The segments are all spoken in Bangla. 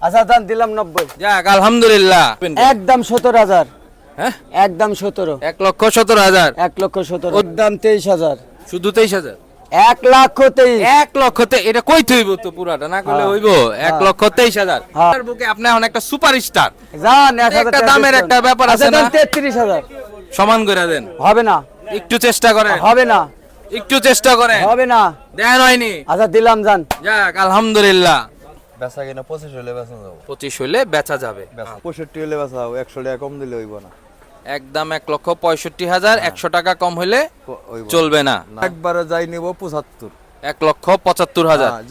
আচ্ছা দাম দিলাম নব্বই। যাক আলহামদুলিল্লাহ। একদম সতেরো হাজার। হ্যাঁ? একদম সতেরো। এক লক্ষ সতেরো হাজার। এক লক্ষ সতেরো। ওর দাম তেইশ হাজার। শুধু তেইশ হাজার? এক লক্ষ তেইশ। এক লক্ষ এটা কই থইব তো পুরাটা? না করলে হ্যাঁ। হইব। এক হ্যাঁ। লক্ষ তেইশ হাজার। হ্যাঁ। বুকে আপনি এখন একটা সুপার স্টার একটা দামের একটা ব্যাপার আছে না? তেত্রিশ হাজার। সমান করে দেন। হবে না। একটু চেষ্টা করে হবে না। একটু চেষ্টা করে হবে না। দেন হয়নি। আচ্ছা দিলাম যান যাক আলহামদুলিল্লাহ। বেচা কিনা পঁচিশ হলে বেচা যাব। পঁচিশ হইলে বেচা যাবে। পঁয়ষট্টি হলে বেচা যাব একশো টাকা কম দিলে হইব না। একদম এক লক্ষ পঁয়ষট্টি হাজার একশো টাকা কম না। চলবে না। একবারে যাই নিব পঁচাত্তর। এক লক্ষ পঁচাত্তর হাজার। হ্যাঁ,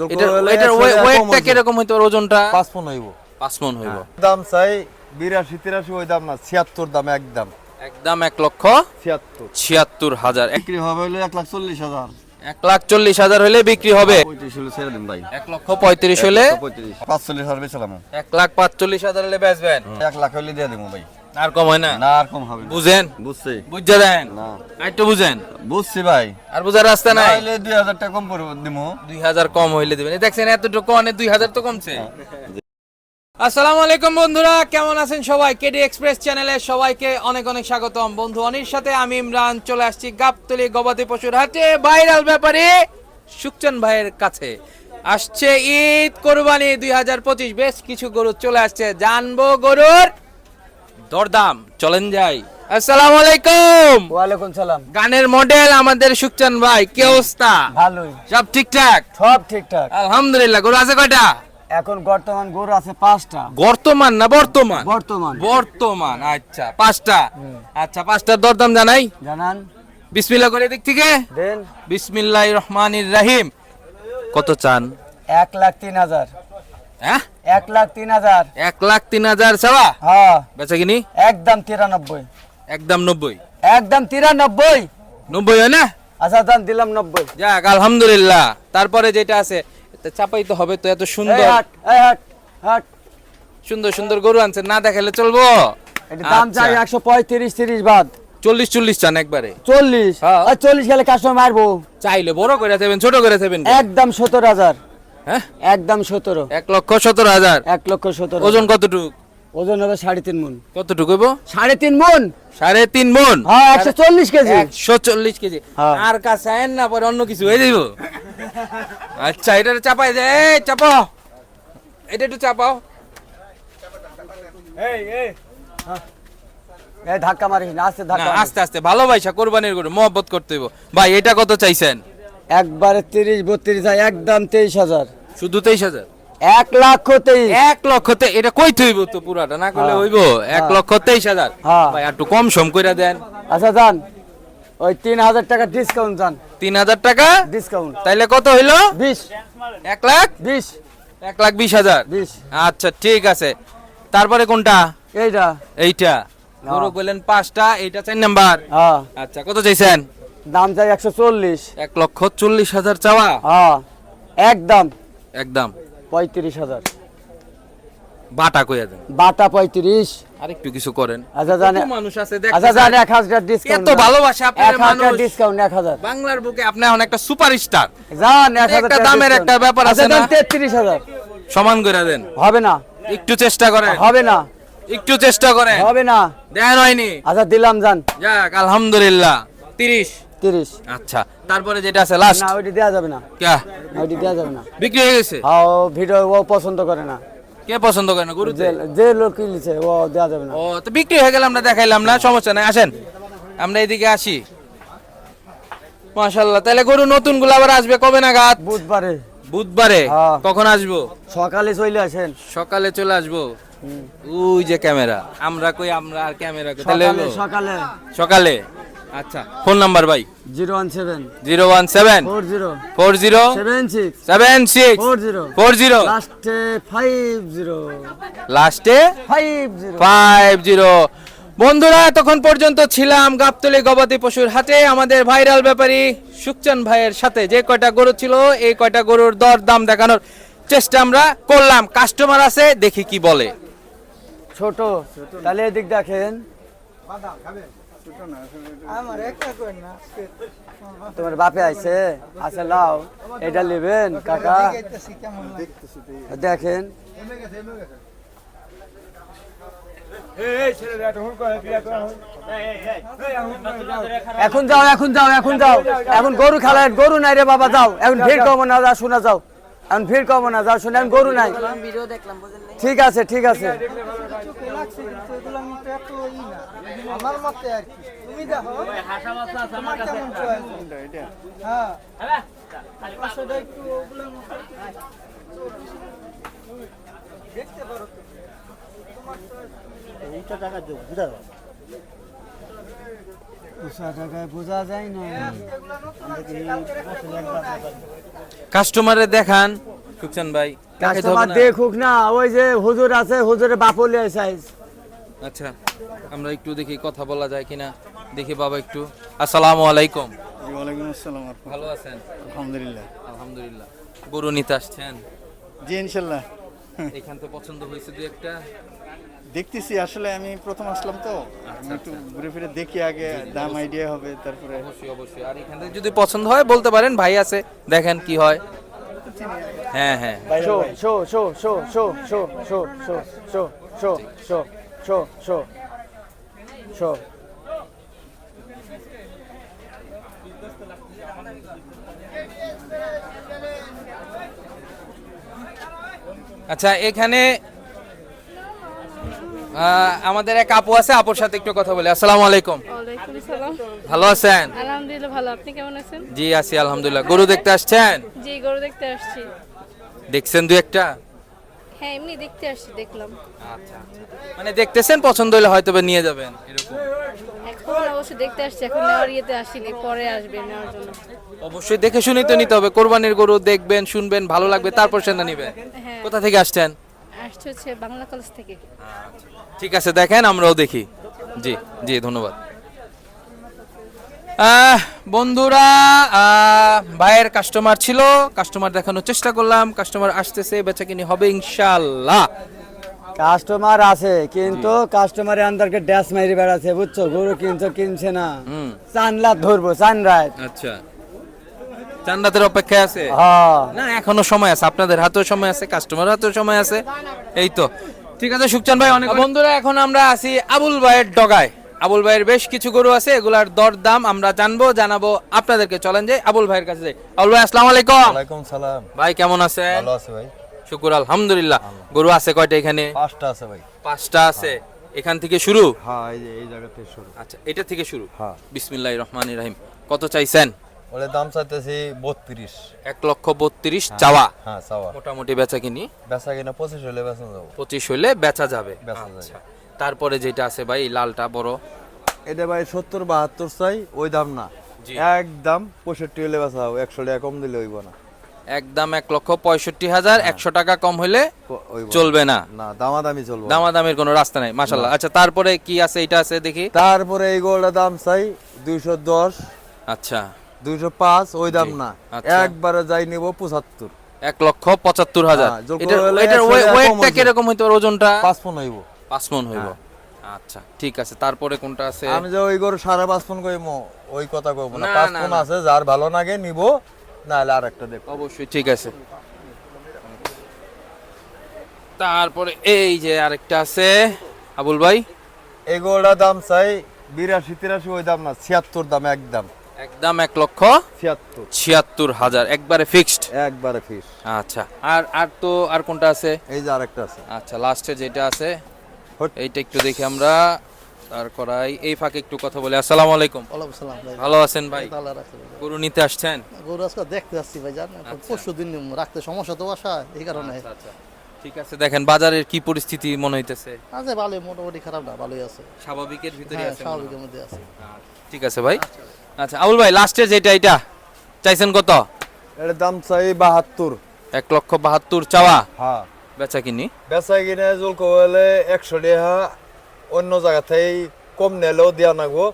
এটার ওয়েটটা কীরকম হইতে পারে ওজনটা? পাঁচ ফোন হইব। পাঁচ মন হইব। দাম চাই বিরাশি তিরাশি ওই দাম না ছিয়াত্তর দাম একদম। একদম এক লক্ষ ছিয়াত্তর। ছিয়াত্তর হাজার। এক- বিক্রি হবে হলে এক লাখ চল্লিশ হাজার। এক লাখ চল্লিশ হাজার হলে বিক্রি হবে। পঁয়ত্রিশ হলে ছেড়ে দিন ভাই। এক লক্ষ পঁয়ত্রিশ হলে পঁয়ত্রিশ। পাঁচচল্লিশ হাজার বেছিলাম এক লাখ পাঁচচল্লিশ হাজার হলে বেচবেন। এক লাখ হলে দিয়ে দেবো ভাই। আর কম হয় না? না আর কম হবে বুঝেন? বুঝছি। দেন। না। একটু বুঝেন। বুঝছি ভাই। আর বুঝার রাস্তা নাই? নাইলে দুই হাজার টাকা কম করে দিব দুই হাজার কম হইলে দিবেন। দেখছেন এতটুকু অনেক দুই হাজার তো কমছে। আসসালামু আলাইকুম বন্ধুরা কেমন আছেন সবাই? কেডি এক্সপ্রেস চ্যানেলে সবাইকে অনেক অনেক স্বাগতম। বন্ধু অনির সাথে আমি ইমরান চলে আসছি গাবতলি গবাদি পশুর হাটে। ভাইরাল ব্যাপারে সুকচান ভাইয়ের কাছে। আসছে ঈদ কোরবানি দুই হাজার পঁচিশ বেশ কিছু গরু চলে আসছে। জানব গরুর দরদাম চলেন যাই। আসসালামু আলাইকুম। ওয়ালাইকুম সালাম। গানের মডেল আমাদের সুকচান ভাই কি অবস্থা? ভালোই। সব ঠিকঠাক? সব ঠিকঠাক। আলহামদুলিল্লাহ গরু আছে কয়টা? এখন বর্তমান গরু আছে পাঁচটা। বর্তমান না বর্তমান? বর্তমান। বর্তমান আচ্ছা পাঁচটা। আচ্ছা পাঁচটার দরদাম জানাই। জানান। বিসমিল্লাহ করে দিক থেকে। দেন। বিসমিল্লাহ রহমানির রাহিম। কত চান? এক লাখ তিন হাজার। হ্যাঁ? এক লাখ তিন হাজার। এক লাখ তিন হাজার চাওয়া হ্যাঁ। বেচা কিনি? একদম তিরানব্বই। একদম নব্বই। একদম তিরানব্বই। নব্বই হয় না? আচ্ছা দাম দিলাম নব্বই। যাক আলহামদুলিল্লাহ। তারপরে যেটা আছে চাপাই তো হবে তো এত সুন্দর। সুন্দর সুন্দর গরু আনছে না দেখালে চলবো? এটা দাম চাই আচ্ছা, একশো পঁয়ত্রিশ তিরিশ বাদ। চল্লিশ চল্লিশ চান একবারে। চল্লিশ? হ্যাঁ। চল্লিশ গেলে কাস্টমার মারবো? চাইলে বড় করে দেবেন ছোট করে দেবেন। একদম সতেরো হাজার। হ্যাঁ? একদম সতেরো। এক লক্ষ সতেরো হাজার। এক লক্ষ সতেরো। ওজন কতটুক? ওজন হবে সাড়ে তিন মন কতটুকু হইব? সাড়ে তিন মন সাড়ে তিন মন হ্যাঁ একশো চল্লিশ কেজি। একশো চল্লিশ কেজি। হ্যাঁ। আর কাছে আইন না পরে অন্য কিছু হয়ে যাইব। আচ্ছা এটা চাপাই দে। এই চাপাও এটা একটু চাপাও। এই ধাক্কা মারিস না আস্তে ধাক্কা আস্তে আস্তে। ভালোবাসা কোরবানির গরু মহব্বত করতে হইব। ভাই এটা কত চাইছেন? একবারে তিরিশ বত্রিশ হাজার একদম তেইশ হাজার। শুধু তেইশ হাজার? এক লক্ষ তেইশ। এক লক্ষ তে এটা কই থইব তো পুরাটা? না করলে হ্যাঁ। হইব। এক হ্যাঁ। লক্ষ তেইশ হাজার। হ্যাঁ। ভাই একটু কম সম করে দেন। আচ্ছা যান। ওই তিন হাজার টাকা ডিসকাউন্ট যান। তিন হাজার টাকা? ডিসকাউন্ট তাইলে কত হইল? বিশ। এক লাখ? বিশ। এক লাখ বিশ হাজার। বিশ। আচ্ছা ঠিক আছে। তারপরে কোনটা? এইটা। এইটা। গরু বললেন পাঁচটা এইটা চার নাম্বার। আচ্ছা কত চাইছেন? দাম চাই একশো চল্লিশ। এক লক্ষ চল্লিশ হাজার চাওয়া? হ্যাঁ। একদম। একদম। পঁয়ত্রিশ হাজার। বাটা কইয়া দেন। বাটা পঁয়ত্রিশ। আর একটু কিছু করেন। আচ্ছা জানে মানুষ আছে আচ্ছা জান এক হাজার ডিসকাউন্ট এত ভালোবাসা আপনার এক হাজার মানুষ। ডিসকাউন্ট এক হাজার। বাংলার বুকে আপনি এখন একটা সুপারস্টার। যান এক হাজার একটা দামের একটা ব্যাপার আছে না? তেত্রিশ হাজার। সমান করে দেন। হবে না। একটু চেষ্টা করেন। হবে না। একটু চেষ্টা করেন। হবে না। দেন হয়নি। আচ্ছা দিলাম যান যাক আলহামদুলিল্লাহ। তিরিশ। তিরিশ। আচ্ছা তারপরে যেটা আছে লাস্ট না ওইটি দেওয়া যাবে না। না, ওইটি যাবে না। বিক্রি হয়ে গেছে? হ্যাঁ ও ভিডিও ও পছন্দ করে না। কে পছন্দ করে না যে লোক কিনছে ও যাবে না। ও তো বিক্রি হয়ে গেলে আমরা দেখাইলাম না সমস্যা নাই আসেন। আমরা এদিকে আসি। মাশাল্লাহ তাহলে গরু নতুনগুলো আবার আসবে কবে নাগাদ? বুধবারে। বুধবারে? হ্যাঁ। কখন আসব? সকালে চলে আসেন। সকালে চলে আসব? ওই যে ক্যামেরা আমরা কই আমরা আর ক্যামেরা কই? তাহলে সকালে। সকালে? আচ্ছা। ফোন নাম্বার ভাই? Zero one seven. Zero one seven. Four zero. Four zero. Seven six. Seven six. Four zero. Four zero. লাস্টে ফাইভ জিরো। লাস্টে ফাইভ জিরো। Five zero. বন্ধুরা তখন পর্যন্ত ছিলাম গাবতলি গবাদি পশুর হাটে। আমাদের ভাইরাল ব্যাপারী সুকচান ভাইয়ের সাথে যে কয়টা গরু ছিল এই কয়টা গরুর দর দাম দেখানোর চেষ্টা আমরা করলাম। কাস্টমার আছে দেখি কি বলে। ছোট। তাহলে এদিক দেখেন। তোমার বাপে আইছে আচ্ছা লাও এটা নেবেন কাকা। দেখেন। এখন যাও এখন যাও এখন যাও। এখন গরু খেলায় গরু নাই রে বাবা যাও। এখন ভিড় কমো না যা শোনা যাও। এখন ভিড় কমো না যাও শুনে এখন গরু নাই। ঠিক আছে ঠিক আছে। আমার মতে আর কি। তুমি দেখো তোমার কেমন হ্যাঁ। একটু দেখতে পারো এইটা টাকা দেবো বুঝা বোঝা যায় না। কাস্টমারে দেখান। ভাই কাস্টমার না? দেখুক না ওই যে হুজুর আছে হুজুরের বাপলে সাইজ আচ্ছা আমরা একটু দেখি কথা বলা যায় কিনা দেখি বাবা একটু। আসসালামু আলাইকুম। ওয়ালাইকুম আসসালাম ভালো আছেন? আলহামদুলিল্লাহ। আলহামদুলিল্লাহ। গরু নিতে আসছেন? জি ইনশাল্লাহ। এখান তো পছন্দ হয়েছে দু একটা। দেখতেছি আসলে আমি প্রথম আসলাম তো। একটু ঘুরে ফিরে দেখি আগে দাম আইডিয়া হবে তারপরে অবশ্যই অবশ্যই। আর এখান থেকে যদি পছন্দ হয় বলতে পারেন ভাই আছে দেখেন কি হয়। হ্যাঁ হ্যাঁ শো শো শো শো শো শো শো শো শো শো শো শো শো শো আচ্ছা এখানে আমাদের এক আপু আছে আপুর সাথে একটু কথা বলি। আসসালামু আলাইকুম। ভালো আছেন? আলহামদুলিল্লাহ ভালো। আপনি কেমন আছেন? জি আছি আলহামদুলিল্লাহ। গরু দেখতে আসছেন? জি গরু দেখতে আসছি। দেখছেন দু একটা? হ্যাঁ এমনি দেখতে আসছি দেখলাম। আচ্ছা মানে দেখতেছেন পছন্দ হলে হয়তো নিয়ে যাবেন এরকম। এখন অবশ্য দেখতে আসছি এখন নেওয়ার ইয়েতে আসিনি পরে আসবে নেওয়ার জন্য। অবশ্যই দেখে শুনে তো নিতে হবে। কোরবানির গরু দেখবেন শুনবেন ভালো লাগবে তারপর সেটা নিবেন। হ্যাঁ। কোথা থেকে আসছেন? আসছে হচ্ছে বাংলা কলেজ থেকে। ঠিক আছে দেখেন আমরাও দেখি। জি জি ধন্যবাদ। আহ, বন্ধুরা ভাইয়ের কাস্টমার ছিল কাস্টমার দেখানোর চেষ্টা করলাম কাস্টমার আসতেছে বেচাকিনি হবে ইনশাল্লাহ কাস্টমার আছে কিন্তু কাস্টমারের আন্দারকে ড্যাশ মারি বেড়াচ্ছে বুঝছ? গরু কিনছো কিনছে না। হুম। চান রাত ধরবো চান রাত আচ্ছা। চান্দাতের অপেক্ষায় আছে? হ্যাঁ। না এখনও সময় আছে। আপনাদের হাতেও সময় আছে কাস্টমার হাতেও সময় আছে। এই তো। ঠিক আছে সুখচান ভাই অনেক বন্ধুরা এখন আমরা আছি আবুল ভাইয়ের ডগায়। আবুল ভাইয়ের বেশ কিছু গরু আছে এগুলার দর দাম আমরা জানব জানাব আপনাদেরকে। চলেন যে আবুল ভাইয়ের কাছে যাই। আবুল ভাই আসসালামু আলাইকুম। ওয়ালাইকুম সালাম। ভাই কেমন আছেন? ভালো আছে ভাই। শুকুর আলহামদুলিল্লাহ। গরু আছে কয়টা এখানে? পাঁচটা আছে ভাই। পাঁচটা আছে। এখান থেকে শুরু? হ্যাঁ এই যে এই জায়গাতে শুরু। আচ্ছা এটা থেকে শুরু। হ্যাঁ। বিসমিল্লাহ রহমান রাহিম। কত চাইছেন? ওলে দাম চাইতেছি বত্রিশ। এক লক্ষ বত্রিশ চাওয়া। হ্যাঁ চাওয়া। মোটামুটি বেচা কিনি? বেচা কিনা পঁচিশ হলে বেচা যাব। পঁচিশ হইলে বেচা যাবে। বেচা যাবে। আচ্ছা। তারপরে যেটা আছে ভাই লালটা বড়? এটা ভাই সত্তর বাহাত্তর চাই ওই দাম না। একদম পঁয়ষট্টি হলে বেচা যাব একশো টাকা কম দিলে হইব না। একদম এক লক্ষ পঁয়ষট্টি হাজার একশো টাকা কম হলে। চলবে না। না দামাদামি চলবে। দামাদামের কোনো রাস্তা নাই মাশাল্লাহ আচ্ছা তারপরে কি আছে এটা আছে দেখি? তারপরে এই গোলটা দাম চাই দুইশো দশ। আচ্ছা। দুইশো পাঁচ ওই দাম না। আচ্ছা। একবারে যাই নিব পঁচাত্তর। এক লক্ষ পঁচাত্তর হাজার। হ্যাঁ, এটার ওয়েটটা কীরকম হইতে পারে? ওজনটা? পাঁচ হইব। পাঁচ মন হইব। হ্যাঁ। আচ্ছা ঠিক আছে। তারপরে কোনটা আছে? আমি যে ওই গরু সাড়ে পাঁচ কইব ওই কথা কইব না। পাঁচ আছে যার ভালো লাগে নিব নাহলে আর একটা দেখো অবশ্যই ঠিক আছে। তারপরে এই যে আরেকটা আছে আবুল ভাই। গরুটা দাম চাই বিরাশি তিরাশি ওই দাম না ছিয়াত্তর দাম একদম। একদম এক লক্ষ ছিয়াত্তর। ছিয়াত্তর হাজার। একবারে ফিক্সড একবারে ফিস আচ্ছা আর আর তো আর কোনটা আছে? এই যে আরেকটা আছে। আচ্ছা লাস্টে যেটা আছে। এইটা একটু দেখি আমরা। তার করাই এই ফাঁকে একটু কথা বলি। আসসালামু আলাইকুম। ওয়ালাইকুম সালাম ভাই। ভালো আছেন ভাই? ভালো গরু নিতে আসছেন? গরু আজকে দেখতে যাচ্ছি ভাই জান আচ্ছা। পরশু দিন রাখতে সমস্যা তো বাসা এই কারণে। আচ্ছা আচ্ছা। ঠিক আছে দেখেন বাজারের কি পরিস্থিতি মনে হইতেছে? আছে ভালোই মোটামুটি খারাপ না ভালোই আছে। স্বাভাবিকের ভিতরে হ্যাঁ আছে স্বাভাবিকের মধ্যে আছে। ঠিক আছে ভাই। আচ্ছা আবুল ভাই লাস্টে যেটা এটা চাইছেন কত? এর দাম চাই বাহাত্তর। এক লক্ষ বাহাত্তর চাওয়া? হ্যাঁ। বেচা কিনি? বেচা কিনে জল কবলে একশো টাকা অন্য জায়গা থেকে কম নিলেও দেওয়া নাগবো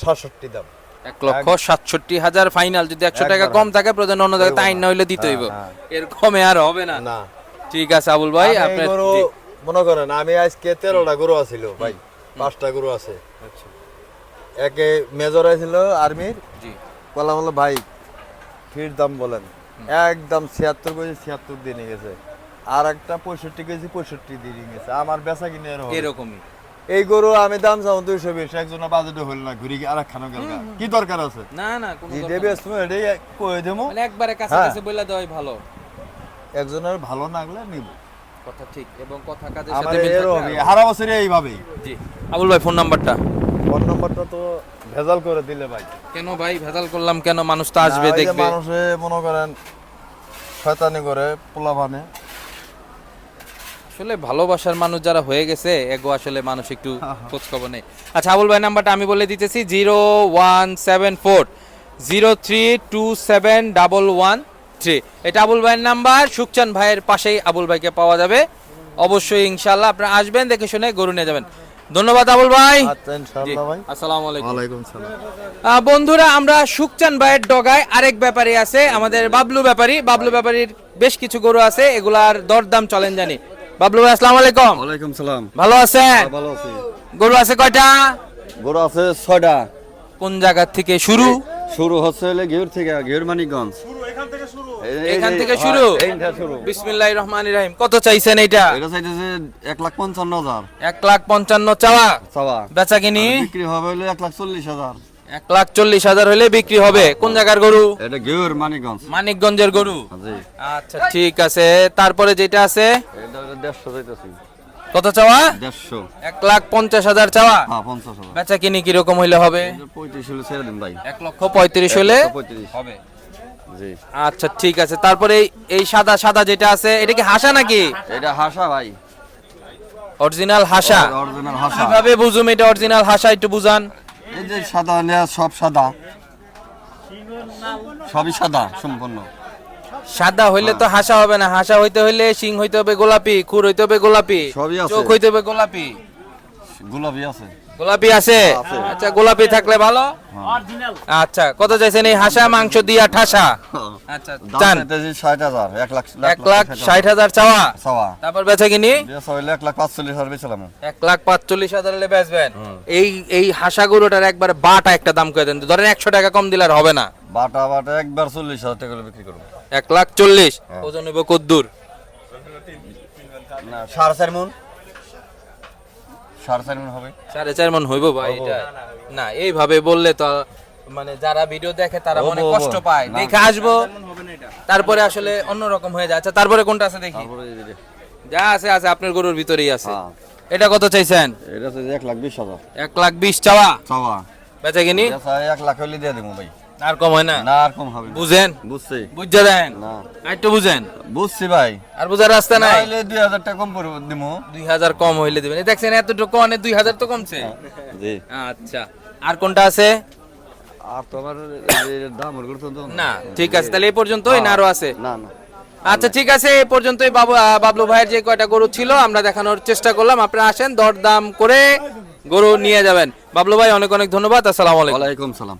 সাতষট্টি দাম। এক লক্ষ সাতষট্টি হাজার ফাইনাল যদি একশো টাকা কম থাকে প্রয়োজন অন্য জায়গায় আইন না। হইলে দিতে হইব। হ্যাঁ, এর কমে আর হবে না। না। ঠিক আছে আবুল ভাই আপনার মনে করেন আমি আজকে তেরোটা গরু আছিল ভাই। পাঁচটা গরু আছে। আচ্ছা, একে মেজর আছিল আর্মির জি। বললাম হলো ভাই ফির দাম বলেন। একদম ছিয়াত্তর করে ছিয়াত্তর দিয়ে নিয়ে গেছে। আর একটা পঁয়ষট্টি কেজি পঁয়ষট্টি দিয়ে গেছে। আমার বেচা কিনে এরকমই। এই গরু আমি দাম চাও দুইশো বিশ একজনের বাজেটে হইল না ঘুরি আর একখানো গেল কি দরকার আছে? না না কোনো যে দরকার তুমি এটাই কয়ে দেবো। মানে একবারে কাছে হ্যাঁ। কাছে বলে দেওয়াই ভালো। একজনের ভালো লাগলে নিব। কথা ঠিক এবং কথা কাজের সাথে মিল হবে হারা বছরে এইভাবেই। জি। আবুল ভাই ফোন নাম্বারটা ফোন নম্বরটা তো ভেজাল করে দিলে ভাই। কেন ভাই? ভেজাল করলাম কেন? মানুষ তো আসবে দেখবে। মানুষে মনে করেন শয়তানি করে আসলে ভালোবাসার মানুষ যারা হয়ে গেছে এগো আসলে মানুষ একটু খোঁজ খবর নেই। আচ্ছা আবুল ভাই নাম্বারটা আমি বলে দিতেছি zero one seven four zero three two seven double one three. এটা আবুল ভাইয়ের নাম্বার সুকচান ভাইয়ের পাশেই আবুল ভাইকে পাওয়া যাবে। অবশ্যই ইনশাল্লাহ আপনারা আসবেন দেখে শুনে গরু নিয়ে যাবেন। ধন্যবাদ আবুল ভাই। আচ্ছা আসসালামু আলাইকুম। বন্ধুরা আমরা সুকচান ভাইয়ের ডগায় আরেক ব্যাপারী আছে আমাদের বাবলু ব্যাপারী। বাবলু ব্যাপারীর বেশ কিছু গরু আছে এগুলার দরদাম চলেন জানি। বাবলু ভাই আসসালামু আলাইকুম। ওয়ালাইকুম সালাম। ভালো আছেন? ভালো আছি। গরু আছে কয়টা? গরু আছে ছয়টা। কোন জায়গা থেকে শুরু? শুরু হচ্ছে ঘেউর থেকে ঘেউর মানিকগঞ্জ। এখান থেকে হ্যাঁ, শুরু? বিসমিল্লাহির রহমানির রহিম। কত চাইছেন এইটা? এটা চাইতেছে লাখ লাখ চাওয়া। চাওয়া। বেচা কিনি? বিক্রি হবে হলে এক লাখ চল্লিশ হাজার। এক লাখ চল্লিশ হাজার হলে বিক্রি হবে। কোন জায়গার গরু? এটা মানিকগঞ্জ। মানিকগঞ্জের গরু? আচ্ছা ঠিক আছে। তারপরে যেটা আছে? এটা কত চাওয়া? দেড়শো। এক লাখ পঞ্চাশ হাজার চাওয়া। হ্যাঁ বেচা কিনি কীরকম হইলে হবে? এটা পঁয়ত্রিশ হলে ছেড়ে দিন ভাই। এক লক্ষ পঁয়ত্রিশ হলে হবে। জি। আচ্ছা ঠিক আছে। তারপরে এই- সাদা সাদা যেটা আছে এটা কি হাসা নাকি? এটা হাসা ভাই। অরিজিনাল হাসা। অরিজিনাল হাসা। কীভাবে বুঝুম এটা অরিজিনাল হাসা একটু বুঝান। এই যে সাদা নেয়া সব সাদা। সবই সাদা সম্পূর্ণ। সাদা হইলে তো হাসা হবে না। হাসা হইতে হইলে সিং হইতে হবে গোলাপি খুর হইতে হবে গোলাপি। চোখ হইতে হবে গোলাপি। গোলাপি আছে। গোলাপি আছে? আচ্ছা গোলাপি থাকলে ভালো? আচ্ছা কত চাইছেন এই হাসা মাংস দিয়া ঠাসা? আচ্ছা দাম ষাট হাজার এক লাখ এক লাখ ষাট হাজার চাওয়া? চাওয়া। তারপর বেচা কিনি? এক লাখ পাঁচচল্লিশ হাজার বেছিলাম এক লাখ পাঁচচল্লিশ হাজার হলে বেচবেন। এই এই হাসা গরুটার একবার বাটা একটা দাম করে দেন। ধরেন একশো টাকা কম দিলে আর হবে না। বাটা বাটা একবার চল্লিশ হাজার টাকা বিক্রি করব। এক লাখ চল্লিশ। ওজন হইব কদ্দুর। সাড়ে চার মন। সাড়ে চার মন হবে। সাড়ে চার মন হইব ভাই এটা না এইভাবে বললে তো মানে যারা ভিডিও দেখে তারা মনে কষ্ট পায়। দেখে আসব তারপরে আসলে অন্যরকম হয়ে যায়। আচ্ছা তারপরে কোনটা আছে দেখি? যে- আছে আছে আপনার গরুর ভিতরেই আছে। হ্যাঁ। এটা কত চাইছেন? এটা এক লাখ বিশ হাজার। এক লাখ বিশ চাওয়া। চাওয়া। বেচা কিনি? এক লাখ হইলে দিয়ে দেবো ভাই। আর কম হয় না? না আর কম হবে বুঝেন? বুঝছি। দেন? না। একটু বুঝেন? বুঝছি ভাই। আর বুঝার রাস্তা নাই? টাকা কম কম হইলে দিবেন। দেখছেন এতটুকু তো কমছে? জি। আচ্ছা। আর কোনটা আছে? আর তো আমার দাম না ঠিক আছে তাহলে এই পর্যন্তই না আরও আছে? না না। আচ্ছা ঠিক আছে এই পর্যন্তই বাবু বাবলু ভাইয়ের যে কয়টা গরু ছিল আমরা দেখানোর চেষ্টা করলাম। আপনারা আসেন দরদাম করে গরু নিয়ে যাবেন। বাবলু ভাই অনেক অনেক ধন্যবাদ। আসসালামু আলাইকুম। ওয়ালাইকুম সালাম।